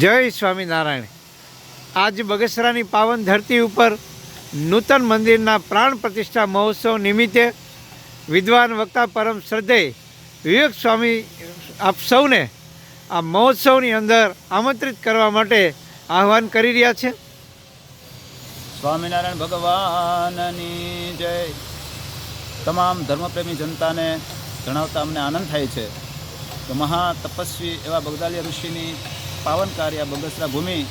જય સ્વામિનારાયણ. આજ બગસરાની પાવન ધરતી ઉપર નૂતન મંદિરના પ્રાણ પ્રતિષ્ઠા મહોત્સવ નિમિત્તે વિદ્વાન વક્તા પરમ શ્રદ્ધેય વિવેક સ્વામી, આપ સૌને આ મહોત્સવની અંદર આમંત્રિત કરવા માટે આહ્વાન કરી રહ્યા છે. સ્વામિનારાયણ ભગવાનની જય. તમામ ધર્મપ્રેમી જનતાને જણાવતા અમને આનંદ થાય છે. કે મહા તપસ્વી એવા બગદાલી ઋષિની પાવનકારી આ બગસરા ભૂમિ,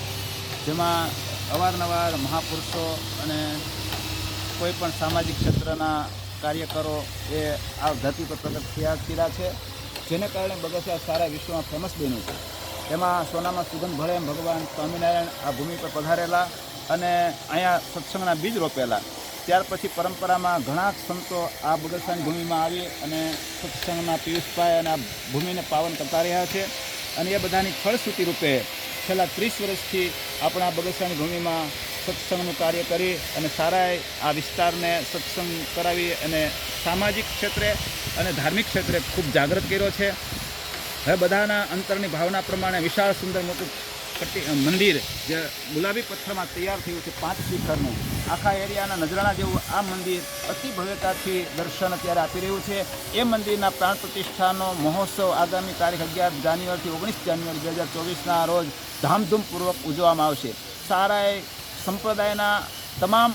જેમાં અવારનવાર મહાપુરુષો અને કોઈ પણ સામાજિક ક્ષેત્રના કાર્યકરો એ આ ધરતી પર પ્રગટ થયા થયા છે, જેને કારણે બગસરા સારા વિશ્વમાં ફેમસ બન્યું છે. એમાં સોનામાં સુગંધ ભળે એમ ભગવાન સ્વામિનારાયણ આ ભૂમિ પર પધારેલા અને અહીંયા સત્સંગના બીજ રોપેલા. ત્યાર પછી પરંપરામાં ઘણા સંતો આ બગસરાની ભૂમિમાં આવી અને સત્સંગના પિયુષભાઈ અને આ ભૂમિને પાવન કરતા રહ્યા છે. અને એ બધાની ફળશ્રુતિ રૂપે છેલ્લા ત્રીસ વર્ષથી આપણા બગસરાની ભૂમિમાં સત્સંગનું કાર્ય કરી અને સારાએ આ વિસ્તારને સત્સંગ કરાવી અને સામાજિક ક્ષેત્રે અને ધાર્મિક ક્ષેત્રે ખૂબ જાગૃત કર્યો છે. હવે બધાના અંતરની ભાવના પ્રમાણે વિશાળ સુંદર મોટું મંદિર જે ગુલાબી પથ્થરમાં તૈયાર થયું છે પાંચ શિખરનું. આખા એરિયાના નજરાણા જેવું આ મંદિર અતિ ભવ્યતાથી દર્શન અત્યારે આપી રહ્યું છે. એ મંદિરના પ્રાણ પ્રતિષ્ઠાનો મહોત્સવ આગામી તારીખ અગિયાર જાન્યુઆરીથી ઓગણીસ જાન્યુઆરી બે હજાર ચોવીસના રોજ ધામધૂમપૂર્વક ઉજવવામાં આવશે. સારાએ સંપ્રદાયના તમામ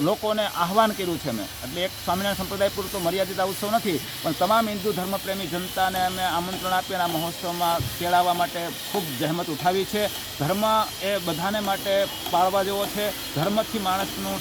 લોકોને આહવાન કર્યું છે મેં. એટલે એક સ્વામિનારાયણ સંપ્રદાય પૂરતો મર્યાદિત આ ઉત્સવ નથી, પણ તમામ હિન્દુ ધર્મપ્રેમી જનતાને અમે આમંત્રણ આપીને આ મહોત્સવમાં કેળાવવા માટે ખૂબ જહેમત ઉઠાવી છે. ધર્મ એ બધાને માટે પાળવા જેવો છે. ધર્મથી માણસનું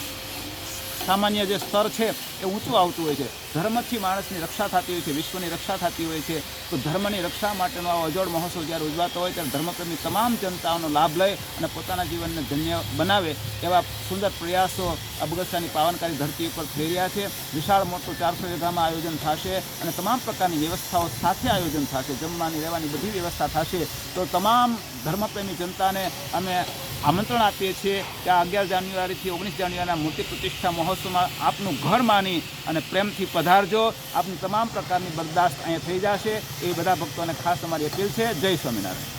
સામાન્ય જે સ્તર છે એ ઊંચું આવતું હોય છે. ધર્મથી માણસની રક્ષા થતી હોય છે, વિશ્વની રક્ષા થતી હોય છે. તો ધર્મની રક્ષા માટેનો આ અજોડ મહોત્સવ જ્યારે ઉજવાતો હોય ત્યારે ધર્મપ્રેમી તમામ જનતાઓનો લાભ લઈ અને પોતાના જીવનને ધન્ય બનાવે એવા સુંદર પ્રયાસો આ બગસરાની પાવનકારી ધરતી ઉપર થઈ રહ્યા છે. વિશાળ મોટું ચારસો વીઘામાં આયોજન થશે અને તમામ પ્રકારની વ્યવસ્થાઓ સાથે આયોજન થશે. જમવાની, રહેવાની બધી વ્યવસ્થા થશે. તો તમામ ધર્મપ્રેમી જનતાને અમે આમંત્રણ આપીએ છીએ કે આ અગિયાર જાન્યુઆરીથી ઓગણીસ જાન્યુઆરીના મૂર્તિ પ્રતિષ્ઠા મહોત્સવમાં આપનું ઘર માની અને પ્રેમથી પધારજો. આપની તમામ પ્રકારની બરદાસ્ત અહીંયા થઈ જશે. એ બધા ભક્તોને ખાસ અમારી અપીલ છે. જય સ્વામિનારાયણ.